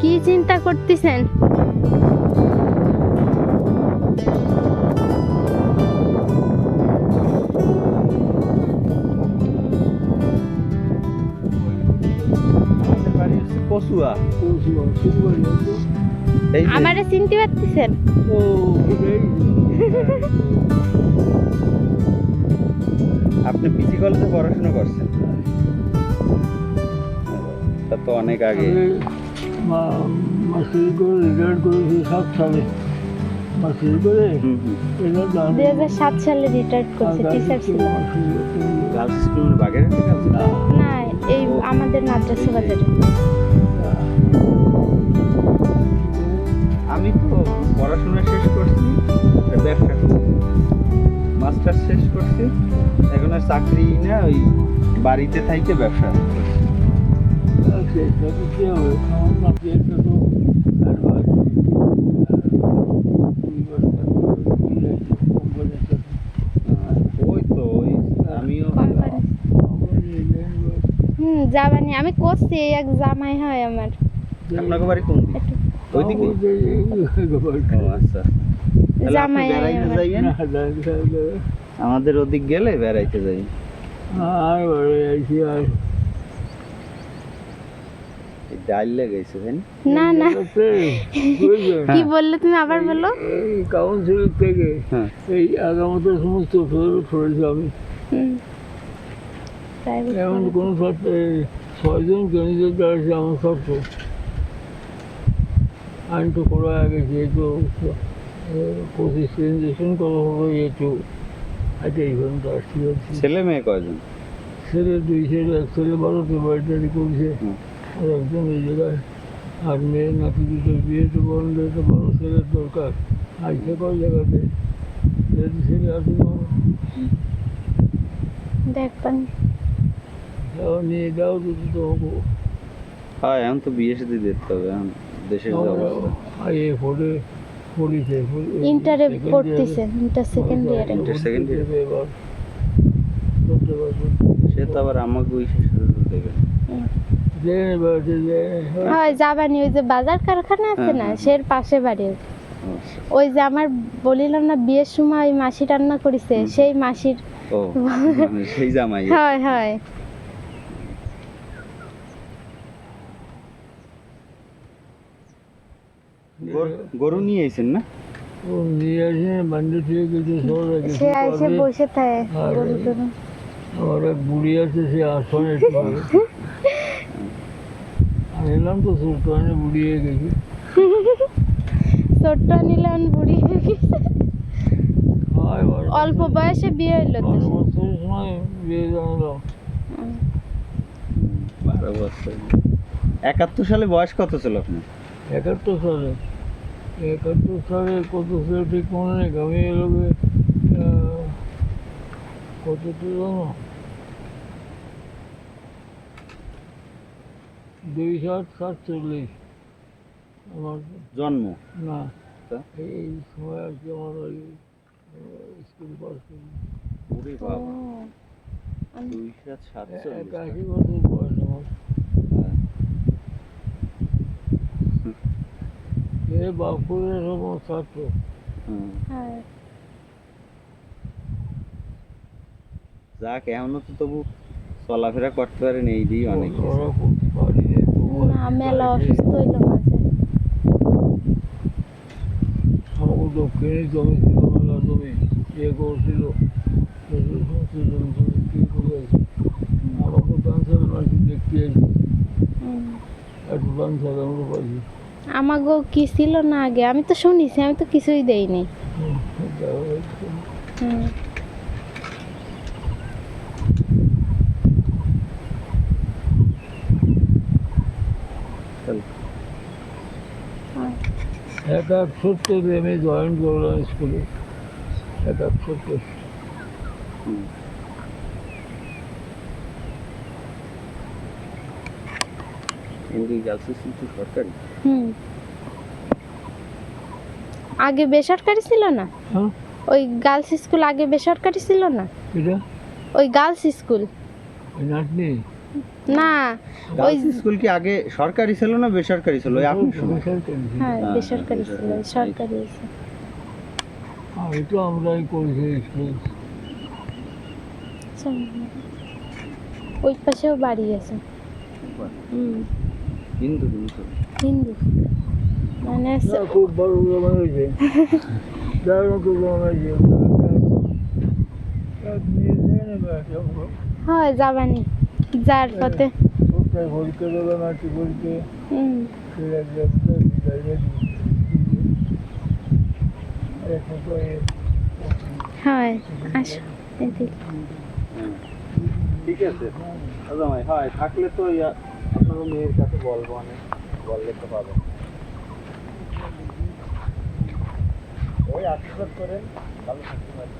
কি চিন্তা করতেছেন? আমাদের বাড়ি হচ্ছে কচুয়া এই যে, আমারে চিনতে পারতেছেন? আপনি পিজি কলেজে পড়াশোনা করছেন। তা তো অনেক আগে। মাস্টারি করে রিটায়ার করেছি সাত সালে মাস্টারি করে জানি হাজার সাত সালে রিটায়ার্ড করছে টিচার ছিল গার্লস স্কুলের বাগেরহাটে না, এই আমাদের মাদ্রাসা বাজারে। আমি তো পড়াশোনা শেষ করছি, ব্যবসা মাস্টার শেষ করছি, এখন আর চাকরি না, ওই বাড়িতে থাইকে ব্যবসা হুম যাবানি। আমি করছি এই এক জামাই হয় আমার। আপনাকে বাড়ি কোন ওইদিকে? আচ্ছা। জামাই বেড়াইতে যাইয়েন? আমাদের ওদিক গেলে বেড়াইতে যাই আর বাড়ি আইসি আর ডাল লেগেছে তাই না? না। কি বললে তুমি আবার বলো? এই কাউন্সিল থেকে হ্যাঁ। এই আগামতো সমস্ত আমি। এমন। কোনো ছয়জন আছে আমার শর্ত আইন তো করা আগে যেহেতু পঁচিশ প্রেজেন্টেশন করা হলো যেহেতু আচ্ছা এই পর্যন্ত আসছি হচ্ছে ছেলে মেয়ে কয়জন? ছেলে দুই ছেলে এক ছেলে বারোতে বাড়িটারি করছে। হুম। আর একজন এই জায়গায় আর মেয়ে নাতি দুটো বিয়ে তো বন্ধ তো বড় ছেলের দরকার। আইসে কয় জায়গাতে? যদি ছেলে আসে দেখবেন যাও নিয়ে যাও যদি তো হব। হ্যাঁ এখন তো বিয়ে সাথে দিতে হবে এখন দেশের যে এ ফোরে পড়িছে ইন্টারে পড়তেছে ইন্টার সেকেন্ড ইয়ারে? এবার করতে পারব সে তো আবার আমাকে ওই শেষ দেবে। জেনে এবার যে হয় যাবানি ওই যে বাজার কারখানা আছে না হ্যাঁ, সের পাশে বাড়ি। ওই যে। আমার বলিলাম না বিয়ের সময় ওই মাসি রান্না করেছে সেই মাসির মানে সেই জামাই। হয় হয়। গরু- নিয়ে আইছেন না? সে এসে বসে থাকে। আমার বুড়ি আছে সে আসনে এলাম তো সুলতানে বুড়ি হয়ে গেছি। ছোট্ট নিলেন বুড়ি হয়ে গেছে। অল্প বয়সে বিয়ে হইল তো বারো বছরের সময় বিয়ে জানালাম বারো বছর। একাত্তর সালে বয়স কত ছিল আপনার? একাত্তর সালে। একাত্তর সালে কত সালে ঠিক মনে নেই। আমি এলোকে কত তো জানো? দুই সাত সাতচল্লিশ। আমার জন্ম? না। এই সময় আর কি আমার ওই স্কুল পাস করি। একাশি বছর বয়স আমার। এ বাপুরের ছাত্র। হুম। হ্যাঁ। যাক এমনও তো তবু চলাফেরা করতে পারেন এই দিয়ে অনেক কিছু। ওরা করতে পারি না, তবুও না মেলা অসুস্থ হইল মাঝে। আমাকে দক্ষিণে জমি ছিল মেলা জমি। করছিল? বিক্রি করে দেখতে আসি আমরা পাইছি আমাগো কি ছিল না আগে? আমি তো শুনিছি আমি তো কিছুই দেইনি হুম, যা হয়েছে। হুম। চল। এক এক সত্তরে আমি জয়েন করলাম স্কুলে এক এক সত্তর এমনি গার্লস স্কুল তো সরকারি। হুম। আগে বেসরকারি ছিল না? হ্যাঁ? ওই গার্লস স্কুল আগে বেসরকারি ছিল না? ওই গার্লস স্কুল ওই নাতনি? না ওই স্কুল কি আগে সরকারি ছিল না বেসরকারি ছিল? সময় হ্যাঁ হ্যাঁ, বেসরকারি ছিল সরকারি আছে। আমি তো আমরাই করেছি ওই পাশেও বাড়ি আছে। হুম। হিন্দু কিন্তু। হিন্দু। মানে খুব বড় হয়েছে। দারুণ খুব জমা হয়েছে। হয় যাবানি। যার পথে। কোথায় পরীক্ষা দেবে মাটি পরীক্ষা হুম। সে এক জায়গায় বিদায় দিয়ে এখন তো এ- হয় আসো ঠিক আছে। জামাই হয় থাকলে তো আপনার মেয়ের কাছে বলব অনেক বললে তো পাবে। ওই আশীর্বাদ করেন ভালো থাকতে পারেন